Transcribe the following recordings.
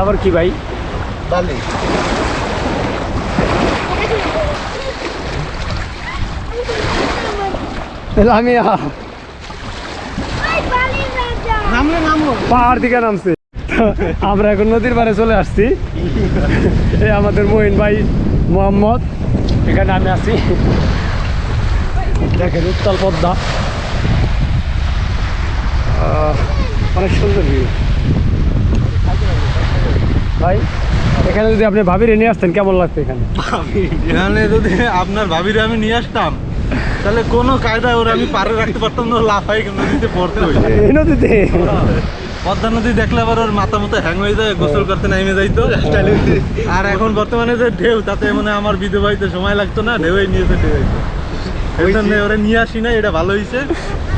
তারপর কি ভাই? বালি। পাহাড় দিকে নামছে। আমরা এখন নদীর পাড়ে চলে আসছি। এই আমাদের মহিন ভাই মোহাম্মদ। এখানে আমি আছি। দেখেন উত্তাল পদ্মা। অনেক সুন্দর ভিউ ভাই এখানে যদি আপনি ভাবিরে নিয়ে আসতেন কেমন লাগতো এখানে? এখানে যদি আপনার ভাবিরে আমি নিয়ে আসতাম তাহলে কোনো কায়দায় ওরা আমি পারে রাখতে পারতাম না লাফাই নদীতে পড়তে হইতো। এই নদীতে? পদ্মা নদী দেখলে আবার ওর মাথা মতো হ্যাং হয়ে যায় গোসল করতে নেমে যাইতো। আর এখন বর্তমানে যে ঢেউ তাতে মানে আমার বিধবাইতে সময় লাগতো না ঢেউই নিয়েছে ঢেউ এই জন্য ওরা নিয়ে আসি না এটা ভালো হয়েছে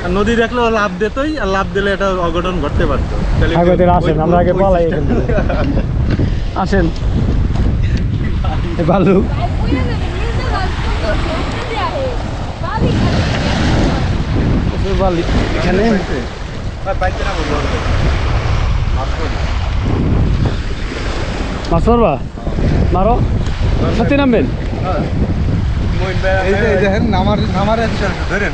আর নদী দেখলে ও লাভ দিতই আর লাভ দিলে এটা অঘটন ঘটতে পারতো। আগে আসেন আমরা আগে ওই পালাই। আসেন। ভালু প্রচুর বালি। এখানে? মাছ মারবা মারো। নামবেন? ধরেন।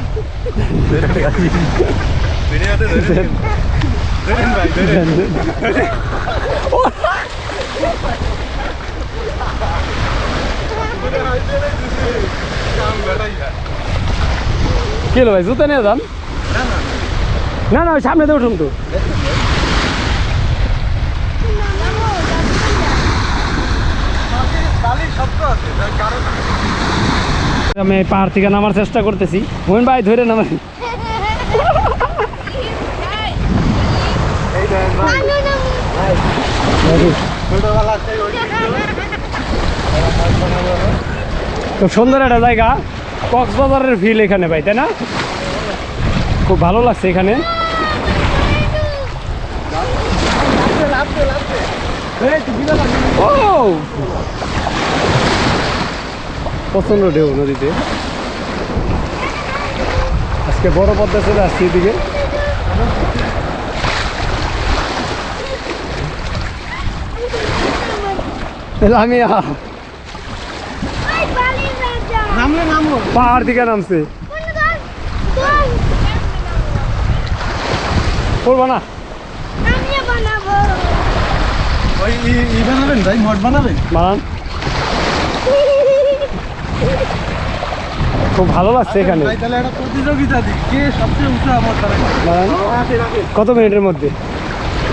কি ভাই জুতা নিয়ে যান। না না সামনে তো উঠুন তো। আমি পাহাড় থেকে নামার চেষ্টা করতেছি। মোহন ভাই ধরে নামার দেখেন ভাই খুব সুন্দর একটা জায়গা। কক্সবাজারের ফিল এখানে ভাই, তাই না? খুব ভালো লাগছে এখানে। প্রচণ্ড ঢেউ নদীতে। আজকে বড় পদ্মা চলে আসছি এদিকে। নামো। পাহাড় দিকে নামছে। করব না। ওই ই- ই বানাবেন ভাই মঠ বানাবেন? মারান খুব ভালো লাগছে এখানে। ভাই তাহলে একটা প্রতিযোগিতা দিই। কে সবচেয়ে উঁচু আমার তারা মারান কত মিনিটের মধ্যে?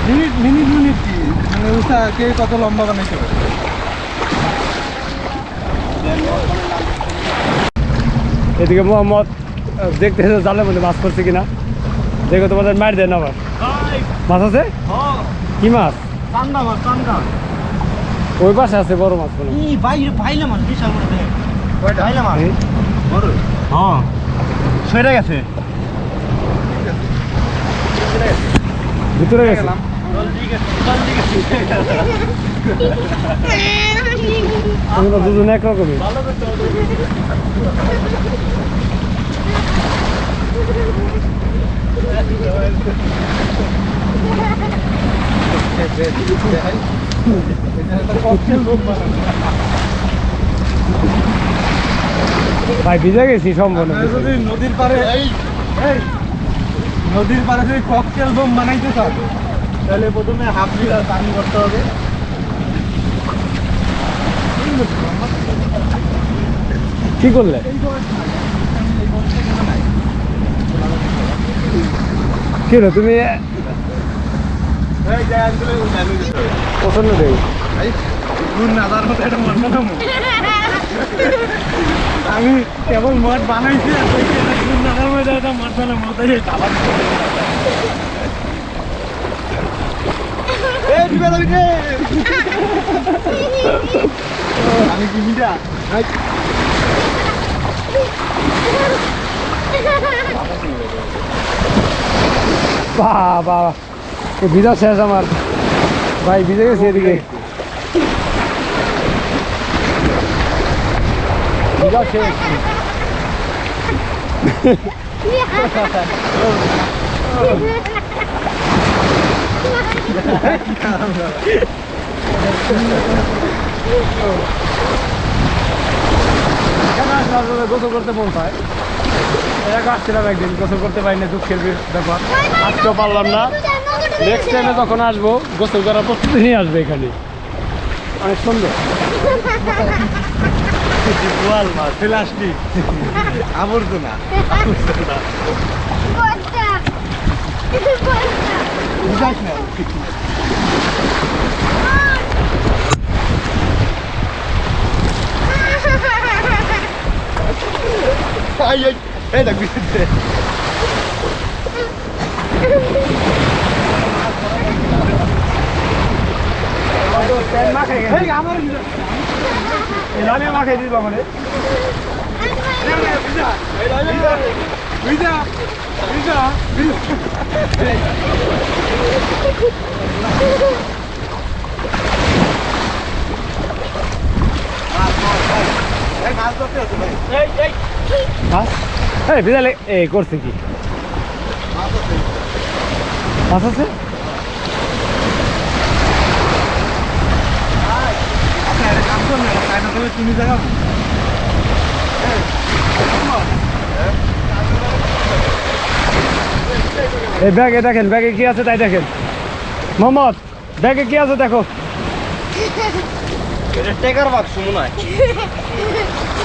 মিনিট মিনিট মিনিট কি মানে উঁচা কে কত লম্বা বানাইতে পারে? এদিকে মোহাম্মদ আহ, দেখতে এসে জালের মধ্যে মাছ পড়ছে কিনা। দেখো তোমাদের মার দেন আবার। মাছ আছে? কি মাছ? ওই পাশে আছে বড় মাছ হ্যাঁ। সেটা গেছে। ভিতরে গেছে। তোমরা দুজন একরকমই ভাই ভিজে গেছি সম্পূর্ণ যদি নদীর পাড়ে এই। নদীর পাড়ে যদি ককটেল বোম বানাইতে চান তাহলে প্রথমে হাফ লিটার পানি করতে হবে। কি করলে? কি হলো তুমি আমি কেবল মঠ বানাইছি মধ্যে একটা মঠ আমি কি মিটা? বাহ বাহ এ ভিজা শেষ আমার। ভাই ভিজে গেছে এদিকে। ভিজা শেষ। কেন আসলে আসলে গোসল করতে মন এরকম আসছিলাম একদিন গোসল করতে পারিনি দুঃখের বি- ব্যাপার। আজকেও পারলাম না। নেক্সট টাইমে যখন আসব গোসল করার প্রতিদিনই আসবে এখানে। অনেক সুন্দর। গোয়াল মাছ প্লাস্টিক আবর্জনা। আবর্জনা। না আই আই এই দেখ মানে মাছ ধরতে হচ্ছে ভাই এই। বিদালে এই করছে কি? মাছ আছে? তুমি জায়গা এই ব্যাগে দেখেন ব্যাগে কি আছে তাই দেখেন। মোহাম্মদ ব্যাগে কি আছে দেখো। টেকার বাক্স মনে হয়।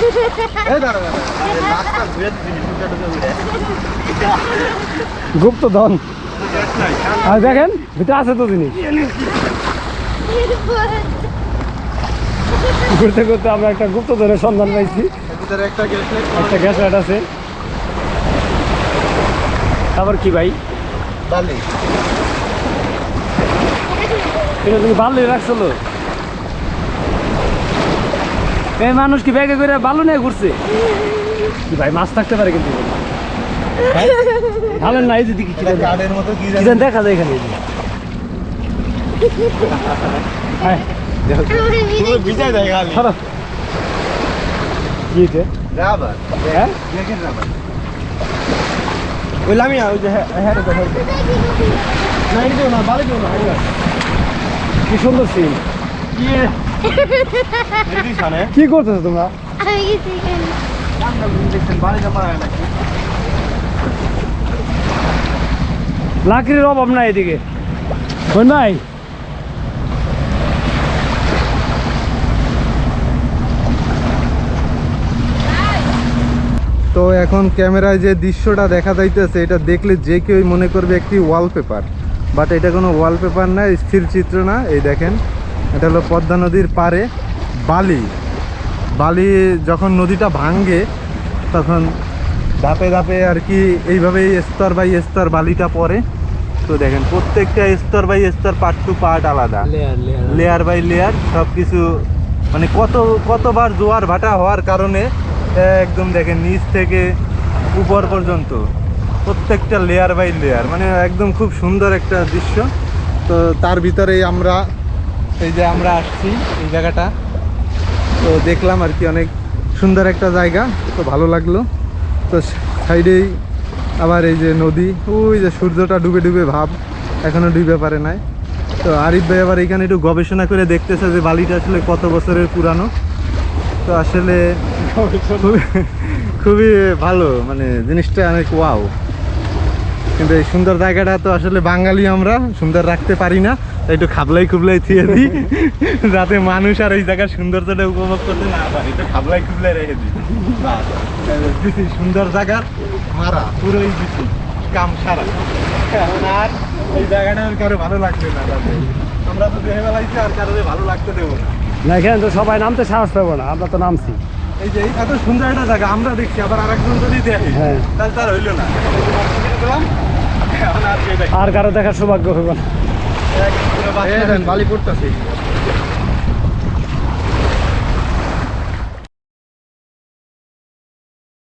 ঘুরে গুপ্তধন। আর দেখেন ভিতরে আছে তো জিনিস। ঘুরতে ঘুরতে আমরা একটা গুপ্ত গুপ্তধনের সন্ধান পাইছি। একটা গ্যাস লাইট একটা গ্যাস লাইট আছে। তারপর কি ভাই? বালি। এটা তুমি বালু রাখছিল এই মানুষ কি ব্যাগে করে বালু নিয়ে ঘুরছে? কি ভাই মাছ থাকতে পারে কিন্তু। ভালো না এই যে দিকে কি এটা জানি। গার্ডের মতো কি কি জানি জানি। দেখা যায় এখানে। হ্যাঁ, হ্যাঁ? হ্যাঁ। কি সুন্দর সিন কি করতেছো তোমরা? লাকড়ির অভাব নাই এদিকে। বোন ভাই। তো এখন ক্যামেরায় যে দৃশ্যটা দেখা যাইতেছে এটা দেখলে যে কেউই মনে করবে একটি ওয়ালপেপার বাট এটা কোনো ওয়ালপেপার না স্থির চিত্র না এই দেখেন। এটা হলো পদ্মা নদীর পারে বালি। বালি যখন নদীটা ভাঙ্গে তখন ধাপে ধাপে আর কি এইভাবেই স্তর বাই স্তর বালিটা পড়ে। তো দেখেন প্রত্যেকটা স্তর বাই স্তর পার্ট টু পার্ট আলাদা। লেয়ার বাই লেয়ার সব কিছু মানে কত কতবার জোয়ার ভাটা হওয়ার কারণে একদম দেখেন নিচ থেকে উপর পর্যন্ত প্রত্যেকটা লেয়ার বাই লেয়ার মানে একদম খুব সুন্দর একটা দৃশ্য। তো তার ভিতরেই আমরা এই যে আমরা আসছি এই জায়গাটা। তো দেখলাম আর কি অনেক সুন্দর একটা জায়গা তো ভালো লাগল। তো সাইডেই আবার এই যে নদী ওই যে সূর্যটা ডুবে ডুবে ভাব এখনও ডুবে পারে নাই। তো আরিফ ভাই আবার এখানে একটু গবেষণা করে দেখতেছে যে বালিটা আসলে কত বছরের পুরানো। তো আসলে খুবই ভালো মানে জিনিসটা অনেক ওয়াও কিন্তু এই সুন্দর জায়গাটা তো আসলে বাঙালি আমরা সুন্দর রাখতে পারি না। তাই একটু খাবলাই খুবলাই থিয়ে দিই। যাতে মানুষ আর এই জায়গার সৌন্দর্যটা উপভোগ করতে না পারে। একটু খাবলাই খুবলাই রেখে দিই। দিছি সুন্দর জায়গার মারা পুরোই দিছি কাম সারা এখন আর এই জায়গাটা আর কারও ভালো লাগবে না আমরা তো দেখে বেলাইছি আর কারও ভালো লাগতে দেবো না। না এখানে তো সবাই নামতে সাহস পাবো না আমরা তো নামছি। এই যে এই এত সুন্দর একটা জায়গা আমরা দেখছি আবার আরেকজন যদি দেখে হ্যাঁ। তাহলে তার হইল না। আর কারও দেখার সৌভাগ্য হইব না। বালি পড়তেছে।